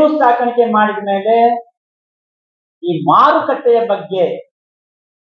ಜೇನು ಸಾಕಾಣಿಕೆ ಮಾಡಿದ ಮೇಲೆ ಈ ಮಾರುಕಟ್ಟೆಯ ಬಗ್ಗೆ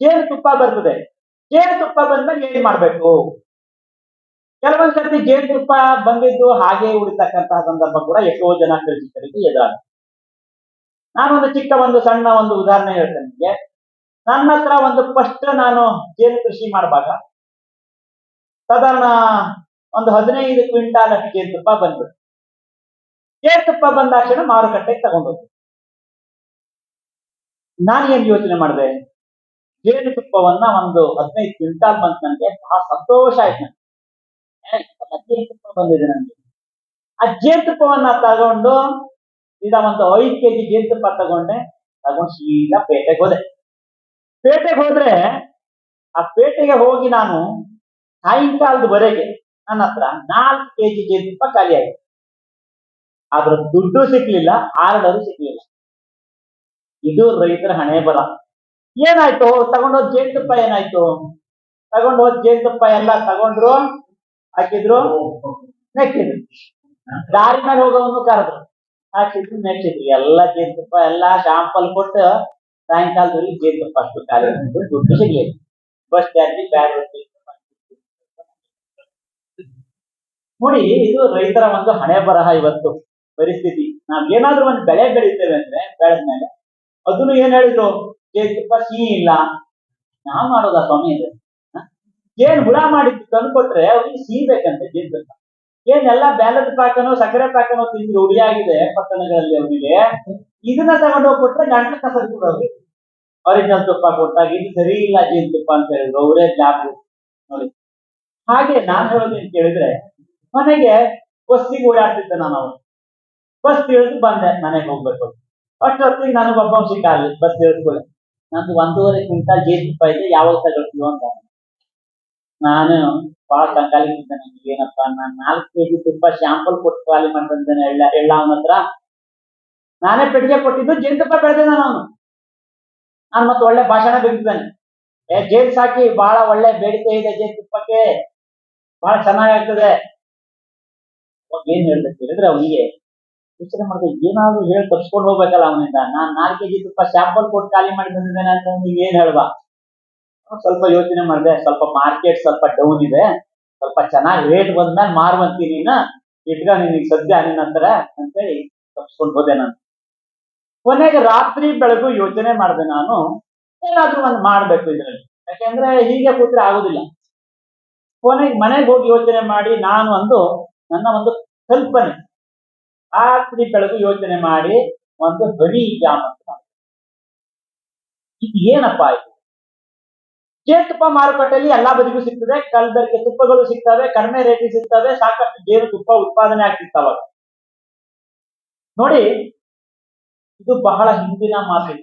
ಜೇನುತುಪ್ಪ ಬರ್ತದೆ. ಜೇನುತುಪ್ಪ ಬಂದ್ಮೇಲೆ ಏನ್ ಮಾಡ್ಬೇಕು? ಕೆಲವೊಂದ್ಸರ್ತಿ ಜೇನು ತುಪ್ಪ ಬಂದಿದ್ದು ಹಾಗೆ ಉಳಿತಕ್ಕಂತಹ ಸಂದರ್ಭ ಕೂಡ ಎಷ್ಟೋ ಜನ ಕೃಷಿಕರಿಗೆ ಎದುರಾಗ ನಾನೊಂದು ಚಿಕ್ಕ ಒಂದು ಸಣ್ಣ ಒಂದು ಉದಾಹರಣೆ ಹೇಳ್ತೇನೆ ನಿಮಗೆ. ನನ್ನ ಹತ್ರ ಒಂದು ಫಸ್ಟ್ ನಾನು ಜೇನು ಕೃಷಿ ಮಾಡುವಾಗ ಸಾಧಾರಣ ಒಂದು ಹದಿನೈದು ಕ್ವಿಂಟಾಲ್ ಅಷ್ಟು ಜೇನುತುಪ್ಪ ಬಂದ್ಬಿಟ್ಟು ಜೇನುತುಪ್ಪ ಬಂದಾಕ್ಷಣ ಮಾರುಕಟ್ಟೆಗೆ ತಗೊಂಡೋದ್ರು. ನಾನು ಏನ್ ಯೋಚನೆ ಮಾಡಿದೆ? ಜೇನುತುಪ್ಪವನ್ನ ಒಂದು ಹದಿನೈದು ಕ್ವಿಂಟಾಲ್ ಬಂತ ನನಗೆ ಬಹಳ ಸಂತೋಷ ಆಯ್ತು ಜೇನುತುಪ್ಪ ಬಂದಿದೆ ನನಗೆ ಆ ಜೇನುತುಪ್ಪವನ್ನ ತಗೊಂಡು ಇದ ಒಂದು ಐದು ಕೆಜಿ ಜೇನುತುಪ್ಪ ತಗೊಂಡೆ. ತಗೊಂಡು ಸೀದಾ ಪೇಟೆಗೆ ಹೋದೆ. ಪೇಟೆಗೆ ಹೋದ್ರೆ ಆ ಪೇಟೆಗೆ ಹೋಗಿ ನಾನು ಸಾಯಂಕಾಲದವರೆಗೆ ನನ್ನ ಹತ್ರ ನಾಲ್ಕು ಕೆಜಿ ಜೇನುತುಪ್ಪ ಖಾಲಿ ಆದ್ರೆ ದುಡ್ಡು ಸಿಕ್ಲಿಲ್ಲ ಆರ್ಡರು ಸಿಕ್ಲಿಲ್ಲ. ಇದು ರೈತರ ಹಣೆ ಬರ ಏನಾಯ್ತು? ತಗೊಂಡೋದ್ ಜೇನುತುಪ್ಪ ಏನಾಯ್ತು? ತಗೊಂಡು ಹೋದ್ ಜೇನುತುಪ್ಪ ಎಲ್ಲ ತಗೊಂಡ್ರು ಹಾಕಿದ್ರು ನೆಕ್ಕಿದ್ರು. ದಾರಿ ಮೇಲೆ ಹೋಗೋವನ್ನು ಕರೆದ್ರು. ಹಾಕಿದ್ರು ನೆಕ್ಕಿದ್ರು. ಎಲ್ಲ ಜೇನುತುಪ್ಪ ಎಲ್ಲ ಶಾಂಪಲ್ ಕೊಟ್ಟು ಸಾಯಂಕಾಲದಲ್ಲಿ ಜೇನುತುಪ್ಪ ಅಷ್ಟು ಆಯ್ತು, ದುಡ್ಡು ಸಿಗ್ಲಿಲ್ಲ. ಬಸ್ ಸ್ಟ್ಯಾಂಡ್ ಬ್ಯಾಗ್ ನೋಡಿ ಇದು ರೈತರ ಒಂದು ಹಣೆ ಬರಹ ಇವತ್ತು. ಪರಿಸ್ಥಿತಿ. ನಾವ್ ಏನಾದ್ರೂ ಒಂದು ಬೆಳೆ ಬೆಳಿತೇವೆ ಅಂದ್ರೆ ಬೆಳೆದ್ಮೇಲೆ ಅದನ್ನು ಏನ್ ಹೇಳಿದ್ರು? ತುಪ್ಪ ಸಿಹಿ ಇಲ್ಲ. ನಾವ್ ಮಾಡೋದ ಸ್ವಾಮಿ ಇದೆ? ಏನ್ ಹುಳ ಮಾಡಿದ್ದು ತಂದ್ಕೊಟ್ರೆ ಅವ್ರಿಗೆ ಸಿಹಿ ಬೇಕಂತೆ, ಜೇನುತುಪ್ಪ. ಏನೆಲ್ಲ ಬ್ಯಾಲದ ಪಾಕನೋ, ಸಕ್ಕರೆ ಪಾಕನೋ ತಿಂದು ಹುಡಿಯಾಗಿದೆ ಪಟ್ಟಣಗಳಲ್ಲಿ ಅವರಿಗೆ, ಇದನ್ನ ತಗೊಂಡು ಹೋಗ್ಬಿಟ್ರೆ ಗಂಟ್ಲು ಕೂಡ ಅವ್ರಿಗೆ. ಒರಿಜಿನಲ್ ತುಪ್ಪ ಕೊಟ್ಟಾಗ ಇದು ಸರಿ ಇಲ್ಲ ಜೇನುತುಪ್ಪ ಅಂತ ಹೇಳಿದ್ರು, ಅವರೇ ಜಾಬು ನೋಡಿ. ಹಾಗೆ ನಾನ್ ಹೇಳೋದು ಕೇಳಿದ್ರೆ, ಮನೆಗೆ ಬಸ್ಸಿಗೆ ಓಡಾಡ್ತಿದ್ದೆ ನಾನು ಅವನು. ಬಸ್ ಇಳಿದು ಬಂದೆ, ಮನೆಗೆ ಹೋಗ್ಬೇಕು. ಅಷ್ಟೊತ್ತಿಗೆ ನನಗೊಬ್ಬ ಸಿಕ್ಕ ಅಲ್ಲಿ ಬಸ್ ಇಳಿದ್ಕೊಳ್ಳಿ ನಂದು ಒಂದೂವರೆ ಕ್ವಿಂಟಲ್ ಜೇನು ರೂಪಾಯಿ ಇದೆ, ಯಾವಾಗ ತಗೊಳ್ತೀವೋ ಅಂತ. ನಾನು ಬಹಳ ಕಂಗಾಲಿ ಇದ್ದೆ ನನಗೆ ಏನಪ್ಪ, ನಾನು ನಾಲ್ಕು ಕೆಜಿ ತುಪ್ಪ ಶಾಂಪಲ್ ಕೊಟ್ಟು ಖಾಲಿ ಮಾಡ್ತಂದೇನೆ ಎಳ್ಳ ಎಳ್ಳ ಅವನ ಹತ್ರ. ನಾನೇ ಪೆಟ್ಟಿಗೆ ಕೊಟ್ಟಿದ್ದು ಜೇನುತುಪ್ಪ ಬೆಳೆದೆ ನಾನು ಅವನು. ನಾನು ಮತ್ತೆ ಒಳ್ಳೆ ಭಾಷಣ ಬಿಡ್ತಿದ್ದಾನೆ ಏ, ಜೇನು ಸಾಕಿ ಬಹಳ ಒಳ್ಳೆ ಬೇಡಿಕೆ ಇದೆ ಜೇನುತುಪ್ಪಕ್ಕೆ ಬಹಳ ಚೆನ್ನಾಗಾಗ್ತದೆ ಆಗ್ತದೆ. ಏನ್ ಹೇಳ್ಬೇಕು ಹೇಳಿದ್ರೆ ಅವನಿಗೆ ಯೋಚನೆ ಮಾಡಿದೆ ಏನಾದ್ರು ಹೇಳಿ ತಪ್ಸ್ಕೊಂಡು ಹೋಗ್ಬೇಕಲ್ಲ ಅವನಿಂದ? ನಾನ್ ನಾಲ್ಕು ಕೆಜಿ ತುಪ್ಪ ಶಾಂಪಲ್ ಕೊಟ್ಟು ಖಾಲಿ ಮಾಡಿ ಬಂದಿದ್ದೇನೆ ಅಂತ ನೀವ್ ಏನ್ ಹೇಳುವ? ಸ್ವಲ್ಪ ಯೋಚನೆ ಮಾಡಿದೆ, ಸ್ವಲ್ಪ ಮಾರ್ಕೆಟ್ ಸ್ವಲ್ಪ ಡೌನ್ ಇದೆ, ಸ್ವಲ್ಪ ಚೆನ್ನಾಗಿ ರೇಟ್ ಬಂದ್ಮೇಲೆ ಮಾರುವಂತೀನಿ ನೀನು, ಇಟ್ಕ ನಿನಗೆ ಸದ್ಯ ನಂತರ ಅಂತ ಅಂತೇಳಿ ತಪ್ಸ್ಕೊಂಡು ಹೋದೆ ನಾನು. ಕೊನೆಗೆ ರಾತ್ರಿ ಬೆಳಗು ಯೋಚನೆ ಮಾಡಿದೆ ನಾನು, ಏನಾದ್ರೂ ಒಂದು ಮಾಡ್ಬೇಕು ಇದ್ರಲ್ಲಿ. ಯಾಕೆಂದ್ರೆ ಹೀಗೆ ಕೂತ್ರೆ ಆಗುದಿಲ್ಲ. ಕೊನೆಗೆ ಮನೆಗೆ ಹೋಗಿ ಯೋಚನೆ ಮಾಡಿ ನಾನು ಒಂದು ನನ್ನ ಒಂದು ಕಲ್ಪನೆ. ರಾತ್ರಿ ಬೆಳಗು ಯೋಚನೆ ಮಾಡಿ ಒಂದು ಹನಿ ಜಾಮ. ಇದು ಏನಪ್ಪಾ ಇದು? ಜೇನುತುಪ್ಪ ಮಾರುಕಟ್ಟೆಯಲ್ಲಿ ಎಲ್ಲಾ ಬದಿಗೂ ಸಿಗ್ತದೆ ಕಲ್ಬೆರಕೆ ತುಪ್ಪಗಳು ಸಿಗ್ತವೆ, ಕಡಿಮೆ ರೇಟಿಗೆ ಸಿಗ್ತವೆ, ಸಾಕಷ್ಟು ಜೇನುತುಪ್ಪ ಉತ್ಪಾದನೆ ಆಗ್ತಿರ್ತಾವ ನೋಡಿ, ಇದು ಬಹಳ ಹಿಂದಿನ ಮಾತು.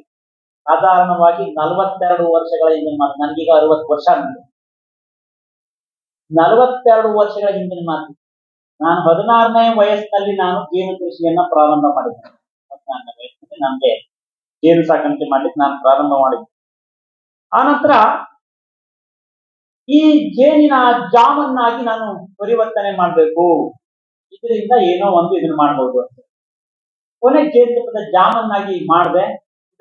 ಸಾಧಾರಣವಾಗಿ ನಲವತ್ತೆರಡು ವರ್ಷಗಳ ಹಿಂದಿನ ಮಾತು. ನನಗೀಗ ಅರವತ್ತು ವರ್ಷ ಆಗಿದೆ ನಲವತ್ತೆರಡು ವರ್ಷಗಳ ಹಿಂದಿನ ಮಾತು ನಾನು ಹದಿನಾರನೇ ವಯಸ್ಸಿನಲ್ಲಿ ನಾನು ಜೇನು ಕೃಷಿಯನ್ನ ಪ್ರಾರಂಭ ಮಾಡಿದ್ದೆ. ಹದಿನಾರನೇ ವಯಸ್ಸಿನಲ್ಲಿ ನಮ್ಗೆ ಜೇನು ಸಾಕಾಣಿಕೆ ಮಾಡ್ಲಿಕ್ಕೆ ನಾನು ಪ್ರಾರಂಭ ಮಾಡಿದ್ದೆ. ಆನಂತರ ಈ ಜೇನಿನ ಜಾಮನ್ನಾಗಿ ನಾನು ಪರಿವರ್ತನೆ ಮಾಡಬೇಕು. ಇದರಿಂದ ಏನೋ ಒಂದು ಇದನ್ನ ಮಾಡ್ಬೋದು ಅಂತ. ಕೊನೆ ಜೇನುತುಪ್ಪದ ಜಾಮನ್ನಾಗಿ ಮಾಡಿದೆ.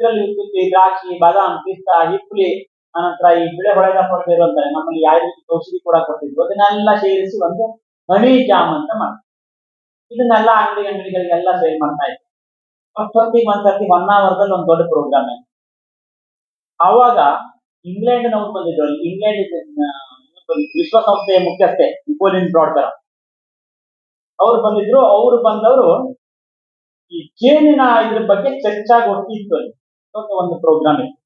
ಇದರಲ್ಲಿ ಉತ್ತುತ್ತಿ ದ್ರಾಕ್ಷಿ, ಬಾದಾಮ್, ಪಿಸ್ತಾ, ಹಿಪ್ಪಲಿ, ಆನಂತರ ಈ ಬಿಳೆ ಹೊಳೆದ ಕೊಡ್ತಿದ್ರು ಇರುವಂತಾರೆ ನಮ್ಮಲ್ಲಿ ಯಾವ ರೀತಿ ಔಷಧಿ ಕೂಡ ಕೊಟ್ಟಿದ್ರು. ಅದನ್ನೆಲ್ಲ ಸೇರಿಸಿ ಒಂದು ಹನಿ ಜಾಮ್ ಅಂತ ಮಾಡ್ತಾರೆ. ಇದನ್ನೆಲ್ಲ ಅಂಗಡಿ ಅಂಗಡಿಗಳಿಗೆಲ್ಲ ಸೇಲ್ ಮಾಡ್ತಾ ಇದ್ರು ಅಷ್ಟೊತ್ತಿಗೆ ಒಂದ್ಸರ್ತಿ ಹೊನ್ನಾವರದಲ್ಲಿ ಒಂದು ದೊಡ್ಡ ಪ್ರೋಗ್ರಾಮ್ ಆವಾಗ ಇಂಗ್ಲೆಂಡ್ ನವ್ರು ಬಂದಿದ್ರು ಅಲ್ಲಿ. ಇಂಗ್ಲೆಂಡ್ ವಿಶ್ವಸಂಸ್ಥೆಯ ಮುಖ್ಯಸ್ಥೆ ನಿಕೋಲಿನ್ ಬ್ರಾಡ್ಕರ್ ಅವ್ರು ಬಂದಿದ್ರು, ಅವ್ರು ಬಂದವರು ಈ ಜೇನಿನ ಇದ್ರ ಬಗ್ಗೆ ಚರ್ಚಾ ಇತ್ತು ಅಲ್ಲಿ. ಒಂದು ಪ್ರೋಗ್ರಾಮ್ ಇತ್ತು.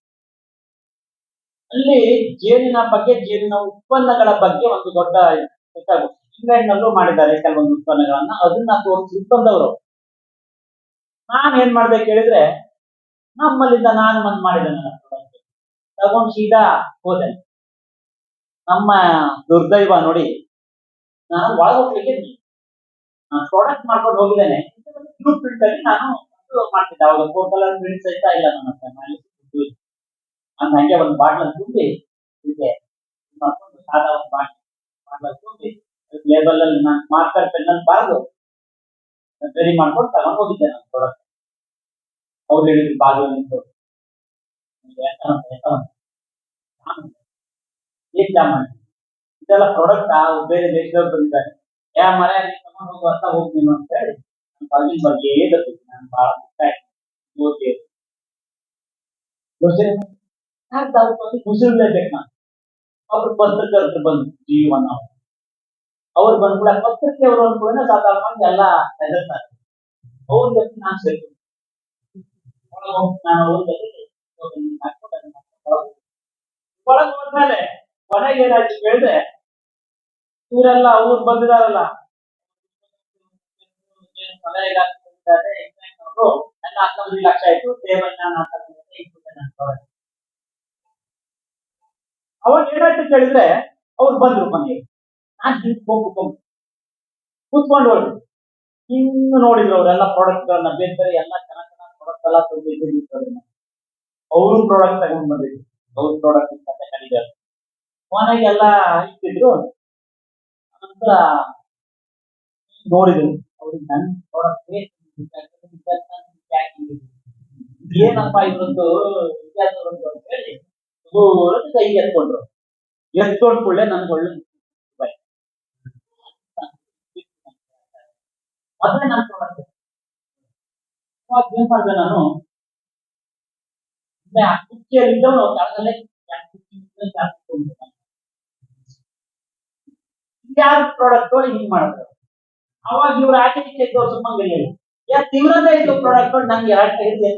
ಅಲ್ಲಿ ಜೇನಿನ ಬಗ್ಗೆ, ಜೇನಿನ ಉತ್ಪನ್ನಗಳ ಬಗ್ಗೆ ಒಂದು ದೊಡ್ಡ ಚರ್ಚಾಗೋಷ್ಠಿ ಇಂಗ್ಲೆಂಡ್ ನಲ್ಲೂ ಮಾಡಿದ್ದಾರೆ ಕೆಲವೊಂದು ಉತ್ಪನ್ನಗಳನ್ನ. ಅದನ್ನ ತೋರಿಸ್ಲಿಕ್ಕೆ ಬಂದವರು. ನಾನ್ ಏನ್ ಮಾಡ್ಬೇಕು ಹೇಳಿದ್ರೆ ನಮ್ಮಲ್ಲಿಂದ ನಾನು ಒಂದ್ ಮಾಡಿದೆ ನನ್ನ. ತಗೊಂಡ್ ಸೀದಾ ಹೋದೆ. ನಮ್ಮ ದುರ್ದೈವ ನೋಡಿ, ನಾನು ಒಳಗೆ ಹೋಗ್ಲಿಕ್ಕೆ ನಾನು ಪ್ರಾಡಕ್ಟ್ ಮಾಡ್ಕೊಂಡು ಹೋಗಿದ್ದೇನೆ. ಬ್ಲೂ ಪ್ರಿಂಟ್ ಅಲ್ಲಿ ನಾನು ಮಾಡ್ತಿದ್ದೆ. ಅವಾಗ ಟೋಟಲ್ ಪ್ರಿಂಟ್ ಸಹಿತ ಇಲ್ಲ ನನ್ನ ಹತ್ರ. ದುಡ್ಡು ನಾನು ಹಂಗೆ ಒಂದು ಬಾಟ್ಲಲ್ಲಿ ತುಂಬಿ ಇದ್ ಮಾಡ್ಕೊಂಡು ಸಾದಾ ಒಂದು ಬಾಟ್ಲ್, ಬಾಟ್ಲಲ್ಲಿ ತುಂಬಿ ಲೇಬಲ್ ಅಲ್ಲಿ ನಾನು ಮಾರ್ಕರ್ ಪೆನ್ ಅಲ್ಲಿ ಬರೆದು ರೆಡಿ ಮಾಡ್ಕೊಂಡು ತಗೊಂಡು ಹೋಗಿದ್ದೆ ನಾನು ಪ್ರಾಡಕ್ಟ್ ಅವ್ರು ಹೇಳಿದ್ರು ಬಾಗಿಲು ನಿಂತು ಏನ್ ಜಾಮನ್ ಇದೆಲ್ಲ ಪ್ರಾಡಕ್ಟ್ ಬೇರೆ ದೇಶದವ್ರು ಬಂದಿದ್ದಾರೆ ಯಾ ಮರ ತಗೊಂಡು ಹೋಗು ಅಂತ ಹೋಗಿ ನೀನು ಅಂತ ಹೇಳಿ ಬಾಗಿನ ಬಗ್ಗೆ ಗೊತ್ತಿತ್ತು ನಾನು ಬಹಳ ಇಷ್ಟ ಆಯ್ತು ಓಕೆ ಯೋಚನೆ ಮುಸ್ಲಿಮ್ಲೇಬೇಕು ನಾನು ಅವ್ರು ಪತ್ರಕರ್ತರು ಬಂದು ಜೀವನ ಅವ್ರು ಬಂದ್ಬಿಡ ಪತ್ರಿಕೆ ಅವರು ಅನ್ಕೊಂಡ್ರೆ ಸಾಧಾರಣವಾಗಿ ಎಲ್ಲ ಹೆದರ್ತಾರೆ ಅವ್ರ ಜೊತೆ ನಾನು ಸೇರ್ತೀನಿ ಒಳಗ್ ಅವ್ರ ಹೋದ್ಮೇಲೆ ಕೊನೆಗೆ ಏನಾಯ್ತು ಕೇಳಿದ್ರೆ, ಇವರೆಲ್ಲ ಅವ್ರು ಬಂದಿದಾರಲ್ಲ. ಸಲಹೆಗಾರ ಬಂದಿದ್ದಾರೆ ಅವರು ಎಲ್ಲ ಹತ್ತೊಂಬತ್ತು ಲಕ್ಷ ಆಯ್ತು ದೇವಜ್ಞಾನ ಅಂತ ಇಟ್ಬಿಟ್ಟೆ ನಾನು ಕೊಡೋದು. ಅವಾಗ ಏನಾಯ್ತು ಕೇಳಿದ್ರೆ, ಅವ್ರು ಬಂದ್ರು ಮನೆಗೆ. ನಾನ್ ಹೋಗ್ಬೇಕು. ಹೋಗ್ಬೇಕು ಕೂತ್ಕೊಂಡು ಹೋಗಿ ಇನ್ನು ನೋಡಿದ್ರು ಅವರೆಲ್ಲ ಪ್ರಾಡಕ್ಟ್ ಗಳನ್ನ ಬೇರೆ ಬೇರೆ ಎಲ್ಲ ಚೆನ್ನಾಗ್ ಚೆನ್ನಾಗಿ ಪ್ರಾಡಕ್ಟ್ ಎಲ್ಲ ತಂದಿದ್ದು ಅವರು ಪ್ರಾಡಕ್ಟ್ ತಗೊಂಡ್ ಬಂದಿದ್ರು. ಅವ್ರ ಪ್ರಾಡಕ್ಟ್ ಅಂತ ಕರೀತಾರೆ ಮನೆಗೆ ಎಲ್ಲ ಇಟ್ಟಿದ್ರು. ನಂತರ ನೋಡಿದ್ರು ಅವ್ರಿಗೆ ನನ್ನ ಪ್ರಾಡಕ್ಟ್ ಏನಪ್ಪ ಇದ್ರದ್ದು ವ್ಯತ್ಯಾಸ ಉಂಟು ಅಂತ ಹೇಳಿ ದೂರದ ಕೈ ಎತ್ಕೊಂಡ್ರು. ಎತ್ಕೊಂಡ್ ಕೂಡಲೇ ನನ್ಗೆ ಒಳ್ಳೆ ಅದೇ ನಾನು ಪ್ರಾಡಕ್ಟ್ ಅವಾಗ ಏನ್ ಮಾಡಿದೆ ನಾನು? ಕುರ್ಚಿಯಲ್ಲಿದ್ದವನು ಕೆಳಗಲ್ಲೇ ಯಾರ ಪ್ರಾಡಕ್ಟ್ ಹಿಂಗ್ ಮಾಡಿದ್ರು ಅವಾಗ ಇವ್ರ ಆಟಿಕೆ ಈಚೆ ಇದ್ದವ್ರು ಸುಮ್ಮಂಗಿಲ್ಲ ಯಾ ತಿವ್ರದೇ ಇದ್ದು ಪ್ರಾಡಕ್ಟ್ ನಂಗೆ ಎರಡು ತಿಂದ್ರು.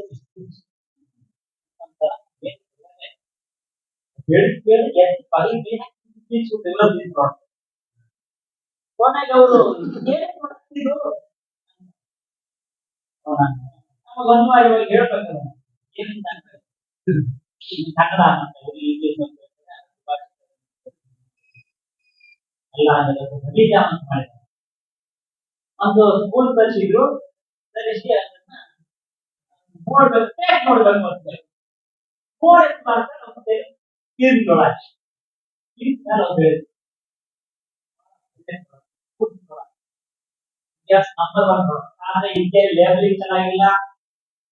ಕೊನೆಗೆ ಅವರು ಏನ್ ಇದು ನಮಗ ಒಂದು ಮಾಡಿ ಇವಾಗ ಹೇಳ್ಬೇಕಲ್ಲ ಏನಿಲ್ಲ ಅಂದ್ರೆ, ಈ ಕನ್ನಡ ಅಂತ ಹೇಳಿ ಇಂಗ್ಲಿಷ್ ಅಂತ ಹೇಳಿ, ಎಲ್ಲ ಅದೆಲ್ಲ ಬೀಜ ಅಂತ ಮಾಡಿದ್ರು. ಒಂದು ಸ್ಕೂಲ್ ಕಳ್ಸಿದ್ರು ಕಳಿಸಿ ಅದನ್ನ ನೋಡ್ಬೇಕು ಟೇಸ್ಟ್ ನೋಡ್ಬೇಕು ಅಂತ ಹೇಳಿ. ನೋಡಿ ಮಾಡ್ತಾರೆ ಮತ್ತೆ ತೀರ್ಕೊಳ್ಳಿ ಎಸ್ ನಂಬರ್ ಒನ್ ಆದ್ರೆ ಇದಕ್ಕೆ ಲೇಬಲಿಂಗ್ ಚೆನ್ನಾಗಿಲ್ಲ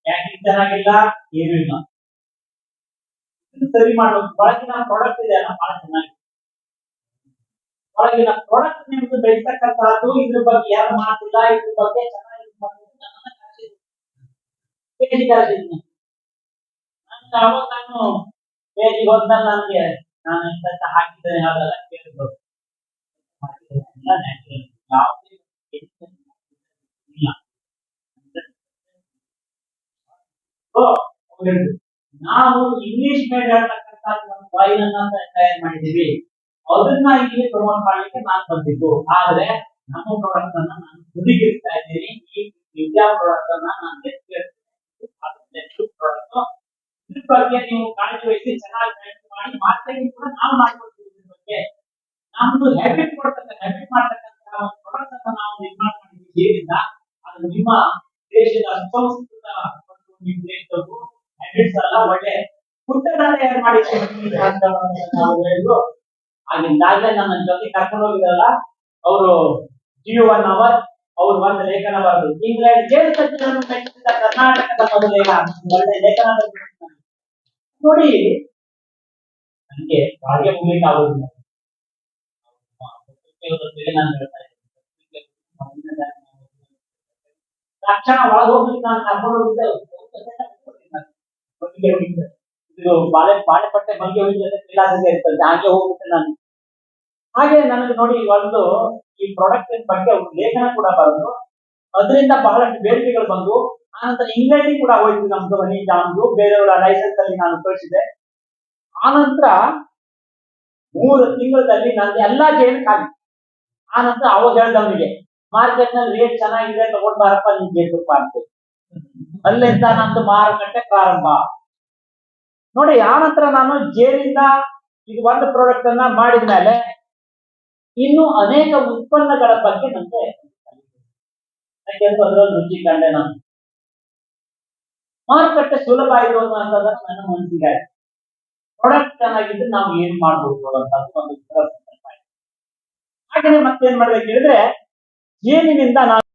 ಪ್ಯಾಕಿಂಗ್ ಚೆನ್ನಾಗಿಲ್ಲ, ಏನೂ ಇಲ್ಲ. ಸರಿ ಮಾಡೋದು ಒಳಗಿನ ಪ್ರಾಡಕ್ಟ್ ಇದೆ ಅಲ್ಲ, ಬಹಳ ಚೆನ್ನಾಗಿದೆ. ಒಳಗಿನ ಪ್ರಾಡಕ್ಟ್ ನಿಮ್ದು ಬೆಳಿತಕ್ಕಂತಹದ್ದು ಇದ್ರ ಬಗ್ಗೆ ಯಾರು ಮಾತಿಲ್ಲ, ಇದ್ರ ಬಗ್ಗೆ ಚೆನ್ನಾಗಿ ಅವಾಗ ನಾನು ಪೇಜಿಗೆ ಹೋದ್ಮೇಲೆ ನನಗೆ, ನಾನು ಇಂಥ ಹಾಕಿದ್ದೇನೆ ಅದೆಲ್ಲ ಕೇಳಿದ್ರು. ಯಾವುದೇ ನಾವು ಇಂಗ್ಲಿಷ್ ತಯಾರು ಮಾಡಿದೀವಿ ಅದನ್ನ ಇಲ್ಲಿ ಪ್ರಮೋಟ್ ಮಾಡ್ಲಿಕ್ಕೆ ನಾನು ಬಂದಿದ್ದು. ಆದ್ರೆ ನಮ್ಮ ಪ್ರಾಡಕ್ಟ್ ಅನ್ನ ನಾನು ಹುಡುಗಿರ್ತಾ ಇದ್ದೀನಿ. ಈ ವಿದ್ಯಾ ಪ್ರಾಡಕ್ಟ್ ಅನ್ನ ನಾನು ಇದ್ರ ಬಗ್ಗೆ ನೀವು ಕಾಳಜಿ ವಹಿಸಿ ಚೆನ್ನಾಗಿ ಮಾಡಿ ಮಾರ್ಕೆಟಿಂಗ್ ಕೂಡ ನಾವು ಮಾಡ್ಕೊಡ್ತೀವಿ ಬಗ್ಗೆ. ನಮ್ದು ಹ್ಯಾಬಿಟ್ ಕೊಡ್ತಕ್ಕಂಥ ಹ್ಯಾಬಿಟ್ ಮಾಡ್ತಕ್ಕಂತಹ ಪ್ರಾಡಕ್ಟ್ ಅನ್ನ ನಾವು ನಿರ್ಮಾಣ ಮಾಡಿದ್ದೀವಿ. ಏನಿಲ್ಲ. ನಿಮ್ಮ ದೇಶದ ಸಂಸ್ಕೃತ ಮತ್ತು ನಿಮ್ಮ ದೇಶದವರು ಹ್ಯಾಬಿಟ್ಸ್ ಎಲ್ಲ ಒಳ್ಳೆ ಫುಡ್ ಯಾರು ಮಾಡಿದ್ದೀವಿ ಅಂತ ನಾವು ಹೇಳಿದ್ರು ಆಗಿಂದಾಗಲೇ ನನ್ನ ಜೊತೆ ಕರ್ಕೊಂಡು ಹೋಗಿರಲ್ಲ ಅವರು ಜಿಯೋ ಒನ್ ಅವರ್, ಅವ್ರು ಒಂದು ಲೇಖನ ಬರೆದು, ಇಂಗ್ಲೆಂಡ್ ಜೇನು ಸಚಿವರನ್ನು ಮೆಚ್ಚಿದ ಕರ್ನಾಟಕದ ಮೊದಲೇಗ ಒಳ್ಳೆ ಲೇಖನ. ನೋಡಿ, ನನಗೆ ಬಾಳ್ಗೆ ಮುಗಿಲಿಕ್ಕೆ ಆಗೋದಿಲ್ಲ ನಾನು ಹೇಳ್ತಾ ಇದ್ದೀನಿ. ತಕ್ಷಣ ಒಳಗೆ ಹೋಗ್ಲಿಕ್ಕೆ ನಾನು ಕರ್ಕೊಂಡು ಹೋಗಿದ್ದೆ. ಇದು ಬಾಳೆ ಬಾಳೆಪಟ್ಟೆ ಬಗ್ಗೆ ಹೋಗಿದ್ದೆ ಕ್ಲಾಸಿಗೆ ಇರ್ತದೆ ಹಾಗೆ ಹೋಗ್ಬಿಟ್ಟೆ ನಾನು ಹಾಗೆ ನನಗೆ ನೋಡಿ ಒಂದು ಈ ಪ್ರಾಡಕ್ಟ್ ಬಗ್ಗೆ ಲೇಖನ ಕೂಡ ಬರೆದು ಅದರಿಂದ ಬಹಳಷ್ಟು ಬೇಡಿಕೆಗಳು ಬಂದು ಆನಂತರ ಇಂಗ್ಲೆಂಡಿಗೆ ಕೂಡ ಹೋಯ್ತು ನಮ್ದು ಮನಿ ಜಾಮ್ದು ಬೇರೆಯವರ ಲೈಸೆನ್ಸ್ ಅಲ್ಲಿ ನಾನು ಕಳಿಸಿದೆ ಆನಂತರ ಮೂರು ತಿಂಗಳಲ್ಲಿ ನಂದು ಎಲ್ಲಾ ಜೈಲು ಖಾಲಿ ಆನಂತರ ಅವಾಗ ಹೇಳ್ದವನಿಗೆ ಮಾರ್ಕೆಟ್ನಲ್ಲಿ ರೇಟ್ ಚೆನ್ನಾಗಿದೆ ತಗೊಂಡ್ ಬಾರಪ್ಪ ನಿನ್ ಜೇನು ಮಾಡ್ತೀವಿ ಅಲ್ಲಿಂದ ನಂದು ಮಾರುಕಟ್ಟೆ ಪ್ರಾರಂಭ. ನೋಡಿ ಆನಂತರ ನಾನು ಜೇರಿಂದ ಇದು ಒಂದು ಪ್ರಾಡಕ್ಟ್ ಅನ್ನ ಮಾಡಿದ್ಮೇಲೆ ಇನ್ನು ಅನೇಕ ಉತ್ಪನ್ನಗಳ ಬಗ್ಗೆ ನನಗೆ ಯಾಕೆಂದ್ರೆ ಅದರಲ್ಲಿ ರುಚಿ ಕಂಡೆ ನಾನು. ಮಾರುಕಟ್ಟೆ ಸುಲಭ ಆಗಿರೋದು ಅನ್ನೋದನ್ನ ನನ್ನ ಮನಸ್ಸಿಗೆ ಪ್ರಾಡಕ್ಟ್ ಚೆನ್ನಾಗಿದ್ರೆ ನಾವು ಏನ್ ಮಾಡ್ಬೋದು ಅಂತ ಒಂದು ಹಾಗೆ ಮತ್ತೇನ್ ಮಾಡ್ಬೇಕು ಹೇಳಿದ್ರೆ ಜೇನಿನಿಂದ ನಾನು